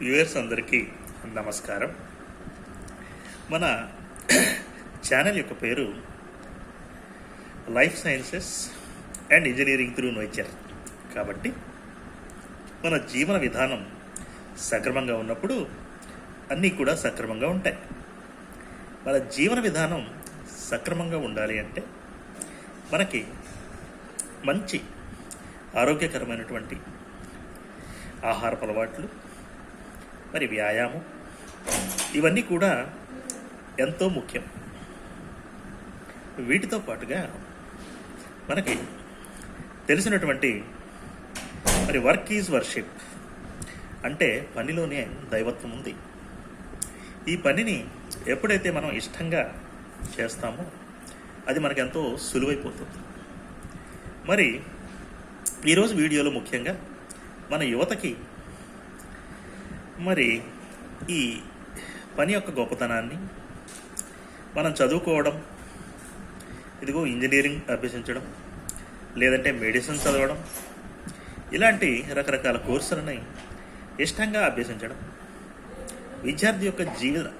Viewers అందరికీ నమస్కారం. మన ఛానల్ యొక్క పేరు life sciences and engineering through nature. కాబట్టి మన జీవన విధానం సక్రమంగా ఉన్నప్పుడు అన్నీ కూడా సక్రమంగా ఉంటాయి. మన జీవన విధానం సక్రమంగా ఉండాలి అంటే మనకి మంచి ఆరోగ్యకరమైనటువంటి ఆహారపు అలవాట్లు మరి వ్యాయామం. ఇవన్నీ కూడా ఎంతో ముఖ్యం. వీటితో పాటుగా మనకి తెలిసినటువంటి మరి వర్క్ ఈజ్ వర్షిప్ అంటే పనిలోనే దైవత్వం ఉంది. ఈ పనిని ఎప్పుడైతే మనం ఇష్టంగా చేస్తామో అది మనకు ఎంతో సులువైపోతుంది. మరి ఈరోజు వీడియోలో ముఖ్యంగా మన యువతకి మరి ఈ పని యొక్క గొప్పతనాన్ని మనం చదువుకోవడం ఇదిగో ఇంజనీరింగ్ అభ్యసించడం లేదంటే మెడిసిన్ చదవడం ఇలాంటి రకరకాల కోర్సులని ఇష్టంగా అభ్యసించడం. విద్యార్థి యొక్క జీవన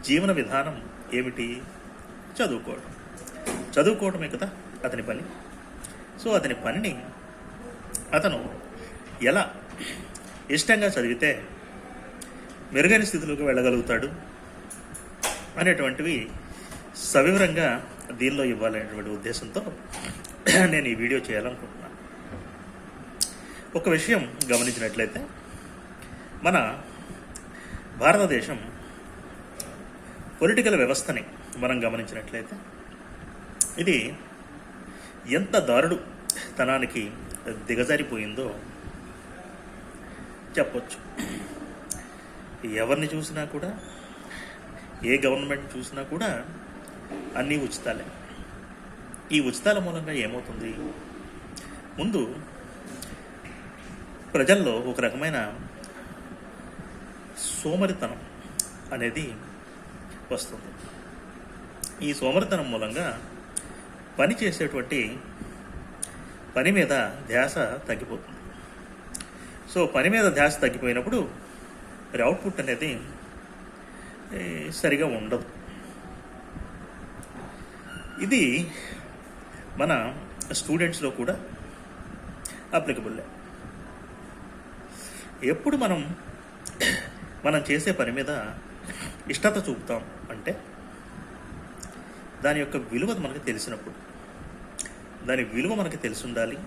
జీవన విధానం ఏమిటి? చదువుకోవడం. చదువుకోవడమే కదా అతని పని. సో అతని పనిని అతను ఎలా ఇష్టంగా చదివితే మెరుగైన స్థితిలోకి వెళ్ళగలుగుతాడు అనేటువంటివి సవివరంగా దీనిలో ఇవ్వాలనేటువంటి ఉద్దేశంతో నేను ఈ వీడియో చేయాలనుకుంటున్నాను. ఒక విషయం గమనించినట్లయితే మన భారతదేశం పొలిటికల్ వ్యవస్థని మనం గమనించినట్లయితే ఇది ఎంత దారుడు తనానికి దిగజారిపోయిందో చెప్పచ్చు. ఎవరిని చూసినా కూడా ఏ గవర్నమెంట్ చూసినా కూడా అన్నీ ఉచితాలే. ఈ ఉచితాల మూలంగా ఏమవుతుంది? ముందు ప్రజల్లో ఒక రకమైన సోమరితనం అనేది వస్తుంది. ఈ సోమరితనం మూలంగా పని చేసేటువంటి పని మీద ధ్యాస తగ్గిపోతుంది. సో పని మీద ధ్యాస తగ్గిపోయినప్పుడు మరి అవుట్పుట్ అనేది సరిగా ఉండదు ఇది మన స్టూడెంట్స్లో కూడా అప్లికబుల్లే ఎప్పుడు మనం మనం చేసే పని మీద ఇష్టత చూపుతాం అంటే దాని యొక్క విలువ మనకు తెలిసినప్పుడు దాని విలువ మనకి తెలిసి ఉండాలి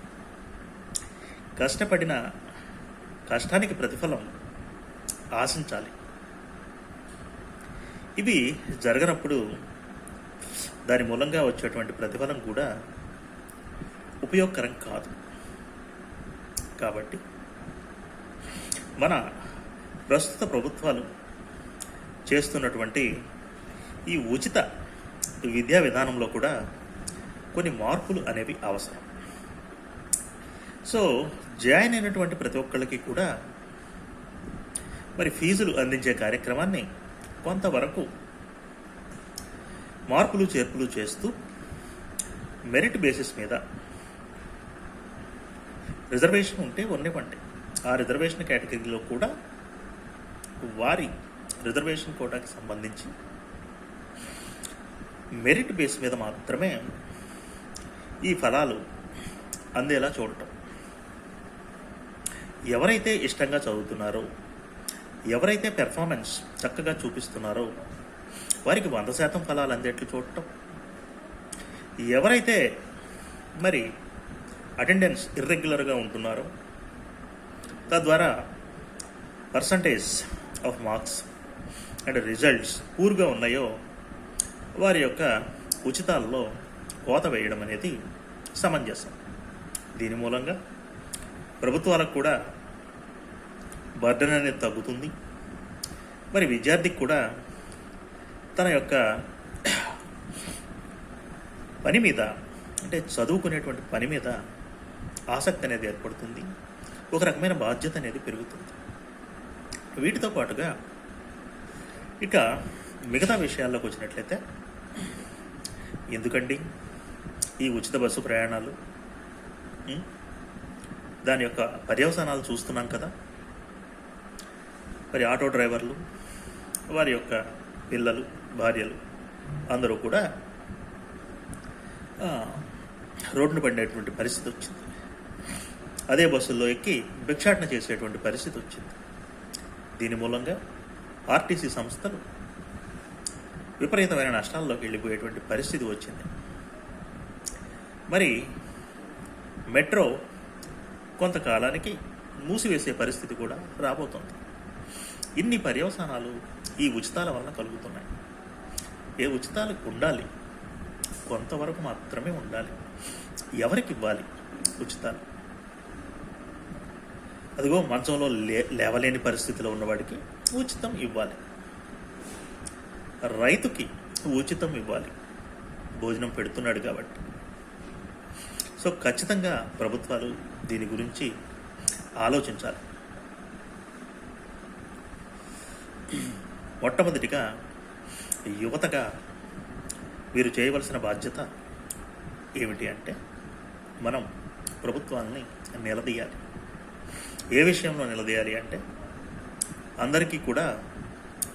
కష్టపడిన కష్టానికి ప్రతిఫలం ఆశించాలి. ఇవి జరగనప్పుడు దాని మూలంగా వచ్చేటువంటి ప్రతిఫలం కూడా ఉపయోగకరం కాదు. కాబట్టి మన ప్రస్తుత ప్రభుత్వాలు చేస్తున్నటువంటి ఈ ఉచిత విద్యా విధానంలో కూడా కొన్ని మార్పులు అనేవి అవసరం. సో జాయిన్ అయినటువంటి ప్రతి ఒక్కళ్ళకి కూడా మరి ఫీజులు అందించే కార్యక్రమాన్ని కొంతవరకు మార్పులు చేర్పులు చేస్తూ మెరిట్ బేసిస్ మీద రిజర్వేషన్ ఉంటే ఉన్నవండి ఆ రిజర్వేషన్ కేటగిరీలో కూడా వారి రిజర్వేషన్ కోటాకి సంబంధించి మెరిట్ బేస్ మీద మాత్రమే ఈ ఫలాలు అందేలా చూడటం. ఎవరైతే ఇష్టంగా చదువుతున్నారో ఎవరైతే పెర్ఫార్మెన్స్ చక్కగా చూపిస్తున్నారో వారికి వంద శాతం ఫలాలు అందేట్లు చూడటం. ఎవరైతే మరి అటెండెన్స్ ఇర్రెగ్యులర్గా ఉంటున్నారో తద్వారా percentage of marks and results పూర్గా ఉన్నాయో వారి యొక్క ఉచితాల్లో కోత వేయడం అనేది సమంజసం. దీని మూలంగా ప్రభుత్వాలకు కూడా బర్డన్ అనేది తగ్గుతుంది. మరి విద్యార్థికి కూడా తన యొక్క పని మీద అంటే చదువుకునేటువంటి పని మీద ఆసక్తి అనేది ఏర్పడుతుంది. ఒక రకమైన బాధ్యత అనేది పెరుగుతుంది. వీటితో పాటుగా ఇక మిగతా విషయాల్లోకి వచ్చినట్లయితే ఎందుకండి ఈ ఉచిత బస్సు ప్రయాణాలు? దాని యొక్క పర్యవసానాలు చూస్తున్నాం కదా. మరి ఆటో డ్రైవర్లు వారి యొక్క పిల్లలు భార్యలు అందరూ కూడా రోడ్డు పడేటువంటి పడినటువంటి పరిస్థితి వచ్చింది. అదే బస్సుల్లో ఎక్కి భిక్షాటన చేసేటువంటి పరిస్థితి వచ్చింది. దీని మూలంగా ఆర్టీసీ సంస్థలు విపరీతమైన నష్టాల్లోకి వెళ్ళిపోయేటువంటి పరిస్థితి వచ్చింది. మరి మెట్రో కొంతకాలానికి మూసివేసే పరిస్థితి కూడా రాబోతోంది. ఇన్ని పర్యవసానాలు ఈ ఉచితాల వలన కలుగుతున్నాయి. ఏ ఉచితాలు ఉండాలి? కొంతవరకు మాత్రమే ఉండాలి. ఎవరికి ఇవ్వాలి ఉచితాలు? అదిగో మంచంలో లే లేవలేని పరిస్థితిలో ఉన్నవాడికి ఉచితం ఇవ్వాలి. రైతుకి ఉచితం ఇవ్వాలి. భోజనం పెడుతున్నాడు కాబట్టి. సో ఖచ్చితంగా ప్రభుత్వాలు దీని గురించి ఆలోచించాలి. మొట్టమొదటిగా యువతగా మీరు చేయవలసిన బాధ్యత ఏమిటి అంటే మనం ప్రభుత్వాన్ని నిలదీయాలి. ఏ విషయంలో నిలదీయాలి అంటే అందరికీ కూడా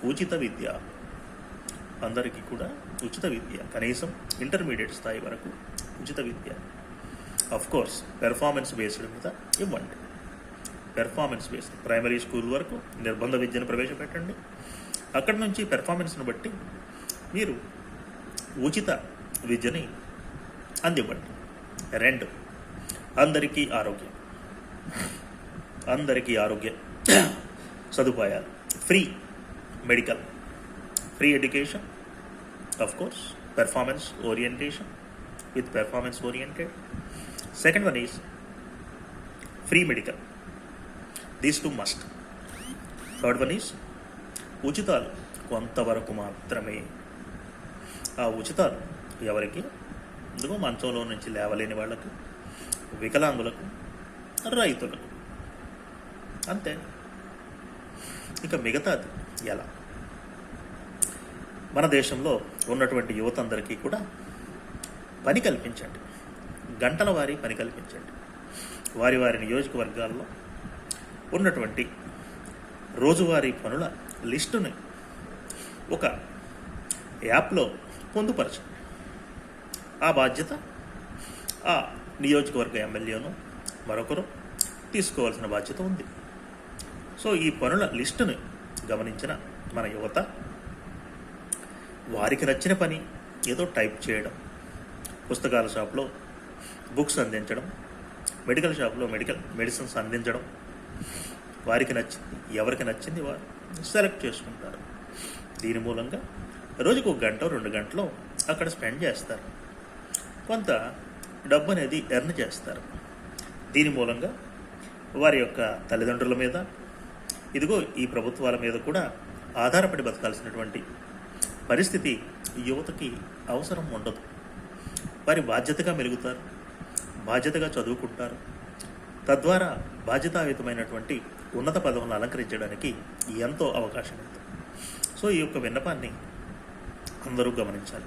ఉచిత విద్య అందరికీ కూడా ఉచిత విద్య కనీసం ఇంటర్మీడియట్ స్థాయి వరకు ఉచిత విద్య. కోర్స్ పెర్ఫార్మెన్స్ బేస్డ్ మీద ఇవ్వండి. పెర్ఫార్మెన్స్ బేస్డ్ ప్రైమరీ స్కూల్ వరకు నిర్బంధ విద్యను ప్రవేశపెట్టండి. అక్కడి నుంచి పెర్ఫార్మెన్స్ను బట్టి మీరు ఉచిత విద్యని అందివ్వండి రెండు అందరికీ ఆరోగ్యం అందరికీ ఆరోగ్యం సదుపాయాలు free medical free education of course performance orientation with performance oriented second one is free medical these two must third one is ఉచితాలు కొంతవరకు మాత్రమే. ఆ ఉచితాలు ఎవరికి? ఎందుకో మంచంలో నుంచి లేవలేని వాళ్ళకు వికలాంగులకు రైతులకు. అంతే. ఇక మిగతాది ఎలా? మన దేశంలో ఉన్నటువంటి యువతందరికీ కూడా పని కల్పించండి. గంటల వారి పని కల్పించండి. వారి వారి నియోజకవర్గాల్లో ఉన్నటువంటి రోజువారీ పనుల లిస్టుని ఒక యాప్లో పొందుపరచండి ఆ బాధ్యత ఆ నియోజకవర్గ ఎమ్మెల్యేను మరొకరు తీసుకోవాల్సిన బాధ్యత ఉంది. సో ఈ పనుల లిస్టుని గమనించిన మన యువత వారికి నచ్చిన పని ఏదో టైప్ చేయడం పుస్తకాల షాప్లో బుక్స్ అందించడం మెడికల్ షాప్లో మెడికల్ మెడిసిన్స్ అందించడం వారికి నచ్చింది ఎవరికి నచ్చింది వారు? సెలెక్ట్ చేసుకుంటారు. దీని మూలంగా రోజుకు ఒక గంట రెండు గంటలు అక్కడ స్పెండ్ చేస్తారు. కొంత డబ్బు అనేది ఎర్న్ చేస్తారు. దీని మూలంగా వారి యొక్క తల్లిదండ్రుల మీద ఇదిగో ఈ ప్రభుత్వాల మీద కూడా ఆధారపడి బతకాల్సినటువంటి పరిస్థితి యువతకి అవసరం ఉండదు. వారి బాధ్యతగా మెలుగుతారు బాధ్యతగా చదువుకుంటారు. తద్వారా బాధ్యతాయుతమైనటువంటి ఉన్నత పదవులను అలంకరించడానికి ఎంతో అవకాశం ఉంది. సో ఈ యొక్క విన్నపాన్ని అందరూ గమనించాలి.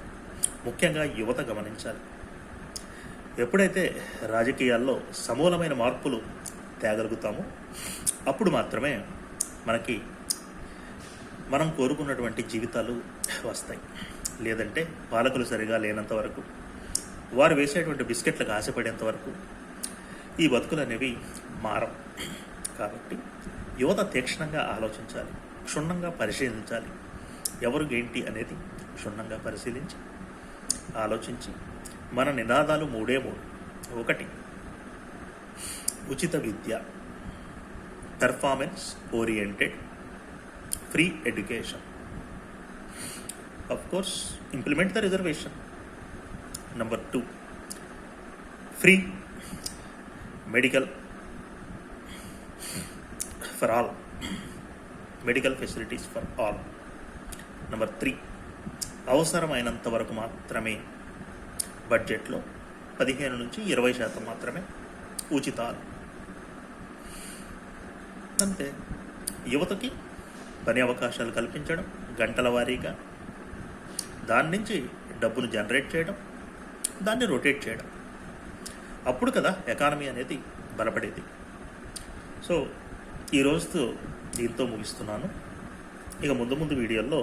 ముఖ్యంగా యువత గమనించాలి. ఎప్పుడైతే రాజకీయాల్లో సమూలమైన మార్పులు తేగలుగుతామో అప్పుడు మాత్రమే మనకి మనం కోరుకున్నటువంటి జీవితాలు వస్తాయి. లేదంటే పాలకులు సరిగా లేనంత వరకు వారు వేసేటువంటి బిస్కెట్లకు ఆశపడేంత వరకు ఈ బతుకులు అనేవి మారం కాబట్టి యువత తీక్షణంగా ఆలోచించాలి క్షుణ్ణంగా పరిశీలించాలి. ఎవరు ఏంటి అనేది క్షుణ్ణంగా పరిశీలించి ఆలోచించి మన నినాదాలు మూడే మూడు. ఒకటి ఉచిత విద్య performance oriented free education of course implement the reservation. Number 2 free medical for all medical facilities for all number three అవసరమైనంత వరకు మాత్రమే బడ్జెట్లో పదిహేను నుంచి ఇరవై శాతం మాత్రమే ఉచితాలు. అంతే. యువతకి పని అవకాశాలు కల్పించడం గంటల వారీగా దాని నుంచి డబ్బును జనరేట్ చేయడం దాన్ని రొటేట్ చేయడం. అప్పుడు కదా ఎకానమీ అనేది బలపడేది. సో ఈ రోజుతో దీంతో ముగిస్తున్నాను. ఇక ముందు ముందు వీడియోల్లో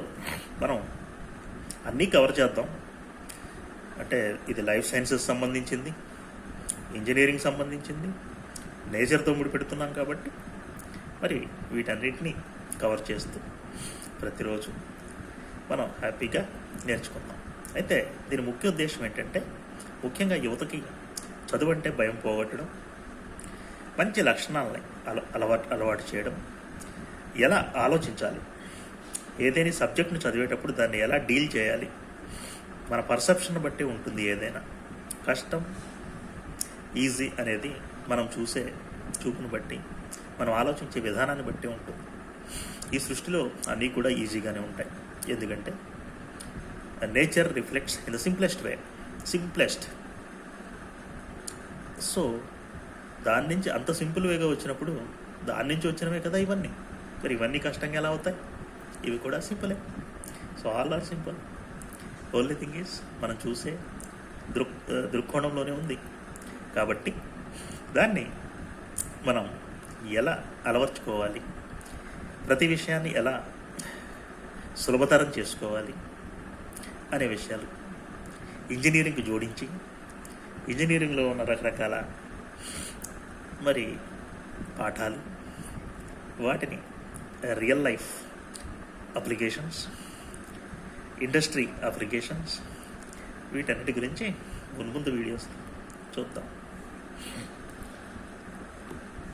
మనం అన్నీ కవర్ చేద్దాం. అంటే ఇది లైఫ్ సైన్సెస్ సంబంధించింది ఇంజనీరింగ్ సంబంధించింది నేచర్తో ముడిపెడుతున్నాం కాబట్టి మరి వీటన్నిటినీ కవర్ చేస్తూ ప్రతిరోజు మనం హ్యాపీగా నేర్చుకుందాం. అయితే దీని ముఖ్య ఉద్దేశం ఏంటంటే ముఖ్యంగా యువతకి చదువు అంటే భయం పోగొట్టడం మంచి లక్షణాలని అలవాటు అలవాటు చేయడం. ఎలా ఆలోచించాలి? ఏదైనా సబ్జెక్ట్ను చదివేటప్పుడు దాన్ని ఎలా డీల్ చేయాలి? మన పర్సెప్షన్ బట్టి ఉంటుంది ఏదైనా. కష్టం ఈజీ అనేది మనం చూసే చూపును బట్టి మనం ఆలోచించే విధానాన్ని బట్టి ఉంటుంది. ఈ సృష్టిలో అన్నీ కూడా ఈజీగానే ఉంటాయి. ఎందుకంటే nature reflects in the simplest way. Simplest. So దాని నుంచి అంత సింపుల్ వేగా వచ్చినప్పుడు దాని నుంచి వచ్చినవే కదా ఇవన్నీ. మరి ఇవన్నీ కష్టంగా ఎలా అవుతాయి? ఇవి కూడా సింపులే. So all are simple. Only thing is మనం చూసే దృక్ దృక్కోణంలోనే ఉంది. కాబట్టి దాన్ని మనం ఎలా అలవర్చుకోవాలి? ప్రతి విషయాన్ని ఎలా సులభతరం చేసుకోవాలి? అనే విషయాలు. ఇంజనీరింగ్కి జోడించి ఇంజనీరింగ్లో ఉన్న రకరకాల మరి పాఠాలు వాటిని real life applications industry applications వీటన్నిటి గురించి మున్ముందు వీడియోస్ చూద్దాం.